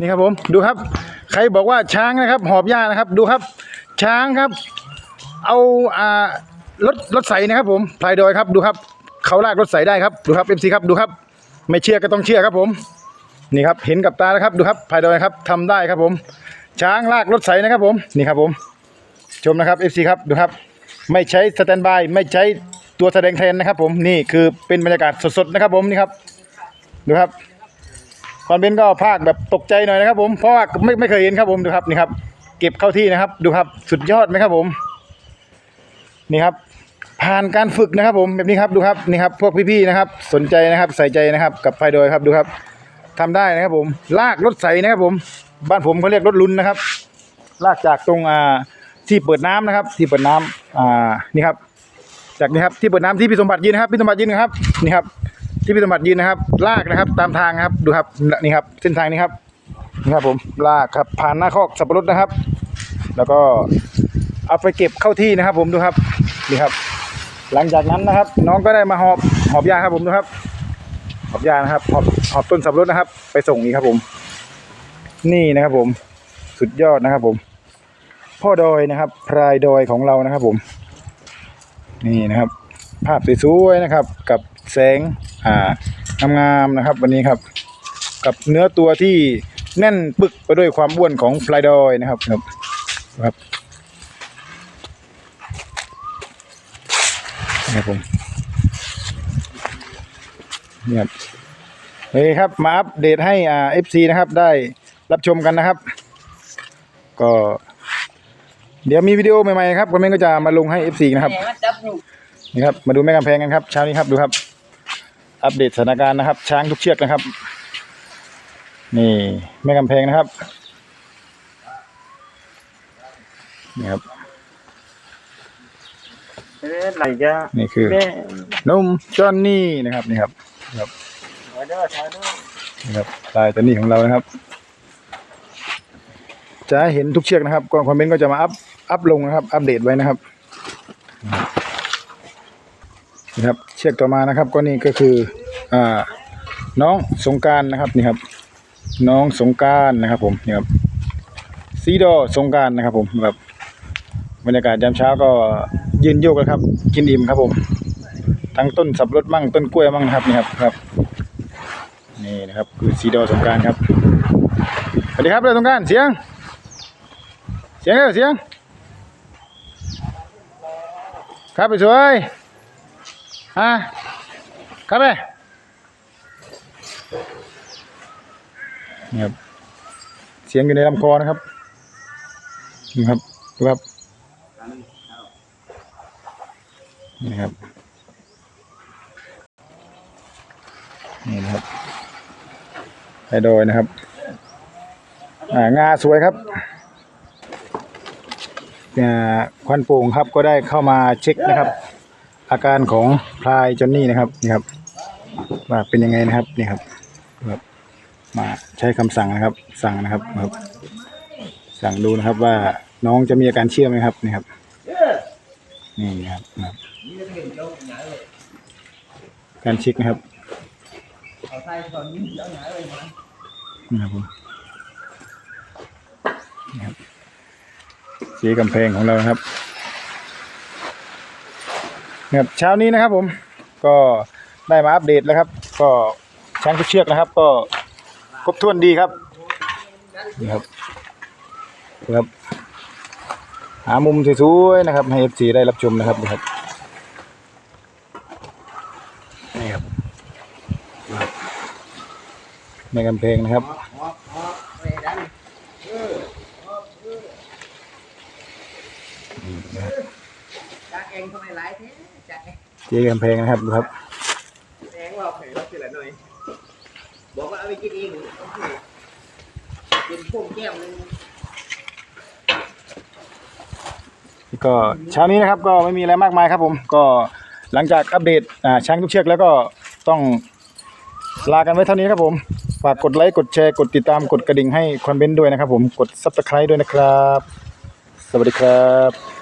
นี่ครับผมดูครับ ใครบอกว่าช้างนะครับ หอบหญ้านะครับดูครับ ช้างครับ เอาอ่ารถรถใสนะครับ ผมพลายดอยครับดูครับเขาลากรถใสได้ครับดูครับเอฟซีครับดูครับ ไม่เชื่อก็ต้องเชื่อครับผมนี่ครับเห็นกับตาแล้วครับดูครับพลายดอยครับทำได้ครับผม ช้างลากรถใสนะครับผมนี่ครับผมชมนะครับ FC ครับดูครับ ไม่ใช้สแตนบายไม่ใช้ตัวแสดงแทนนะครับ ผมนี่คือเป็นบรรยากาศสดๆนะครับ ผมนี่ครับดูครับ คอนเบนก็ภาคแบบตกใจหน่อยนะครับ ผมเพราะว่าไม่ไม่เคยเห็นครับผมดูครับนี่ครับ เก็บเข้าที่นะครับ ดูครับสุดยอดไหมครับผม นี่ครับ ผ่านการฝึกนะครับ ผมแบบนี้ครับดูครับนี่ครับ พวกพี่ๆนะครับ สนใจนะครับใส่ใจนะครับ กับไฟโดยครับดูครับทำได้นะครับผม ลากรถใสนะครับผม บ้านผมเขาเรียกรถลุนนะครับ ลากจากตรงอ่าที่เปิดน้ำนะครับ ที่เปิดน้ำอ่านี่ครับ จากนี้ครับที่เปิดน้ำที่พี่สมบัติยืนนะครับพี่สมบัติยืนนะครับนี่ครับ ที่พี่สมบัติยืนนะครับ ลากนะครับ ตามทางครับ ดูครับนี่ครับ เส้นทางนี้ครับนี่ครับผมลากครับผ่านหน้าคอกสับปะรดนะครับ แล้วก็เอาไปเก็บเข้าที่นะครับ ผมดูครับนี่ครับ หลังจากนั้นนะครับ น้องก็ได้มาหอบหอบยาครับผมดูครับ หอบยานะครับหอบหอบต้นสับปะรดนะครับ ไปส่งนี่ครับผม นี่นะครับผมสุดยอดนะครับผม พ่อดอยนะครับ พรายดอยของเรานะครับผม นี่นะครับ ภาพสวยๆนะครับ กับแสง อ่างามๆนะครับ วันนี้ครับ กับเนื้อตัวที่แน่นปึกไปด้วยความอ้วนของพลายดอยนะครับครับครับนะครับผมนี่ครับเฮ้ยครับมาอัปเดตให้อ่าเอฟซีนะครับได้รับชมกันนะครับ ก็ เดี๋ยวมีวิดีโอใหม่ๆครับคอมเมนต์ก็จะมาลงให้ F4 นะครับแหมจับอยู่นี่ครับมาดูแม่กำแพงกันครับเช้านี้ครับดูครับ อัปเดตสถานการณ์นะครับ ช้างทุกเชือกนะครับ นี่แม่กำแพงนะครับนี่ครับเอ๊ะไหลจะนี่คือแม่นมจอนนี่นะครับนี่ครับนี่ครับถอยเด้อถอยเด้อนี่ครับลายตัวนี้ของเรานะครับ จะให้เห็นทุกเชือกนะครับก่อนคอมเมนต์ก็จะมาอัพอัพลงนะครับ อัปเดตไว้นะครับ นี่ครับ เชือกต่อมานะครับก็นี่ก็คืออ่าน้องสงการนะครับนี่ครับน้องสงการนะครับ ผมนี่ครับซีดอสงการนะครับ ผมแบบบรรยากาศยามเช้าก็ยืนโยกแล้วครับ กินอิ่มครับผม ทั้งต้นสับรดมั่งต้นกล้วยมั่งนะครับนี่ครับครับ นี่นะครับคือซีดอสงการครับสวัสดีครับเรือสงการเสียง เสียงเร็วเสียงครับไปสวย ฮะครับไปนี่ครับเสียงอยู่ในลำคอนะครับนี่ครับดูครับนี่ครับนี่นะครับไปโดยนะครับอ่างาสวยครับอ่าควันโป่งครับก็ได้เข้ามาเช็คนะครับ อาการของพลายจอนนี่นะครับนี่ครับว่าเป็นยังไงนะครับนี่ครับครับมาใช้คำสั่งนะครับ สั่งนะครับครับ สั่งดูนะครับว่าน้องจะมีอาการเชื่อมไหมครับนี่ครับ นี่นะครับนะครับ การเช็คนะครับนี่ครับผมนี่ครับสีกำแพงของเราครับ นะครับเช้านี้นะครับผมก็ได้มาอัปเดตแล้วครับ ก็ช้างทุกเชือกนะครับ ก็ครบถ้วนดีครับนี่ครับนะครับ หามุมสวยๆนะครับ ให้เอฟซีได้รับชมนะครับนี่ครับนี่ครับในกำแพงนะครับ ไปดันจักเอ งทำไมหลายแท้จักเองเจ๊กำแพงนะครับดูครับแองว่าเผยเราคืออะไรหน่อย บอกว่าเอาไปกินเองกินพุ่มแก้มนึงก็เช้านี้นะครับก็ไม่มีอะไรมากมายครับผมก็หลังจากอัปเดตอ่าช้างทุกเชือกแล้วก็ต้องลากันไว้เท่านี้ครับผมฝากกดไลค์กดแชร์กดติดตามกดกระดิ่งให้คอนเบนต์ด้วยนะครับผมกดซับสไครต์ด้วยนะครับ สวัสดีครับ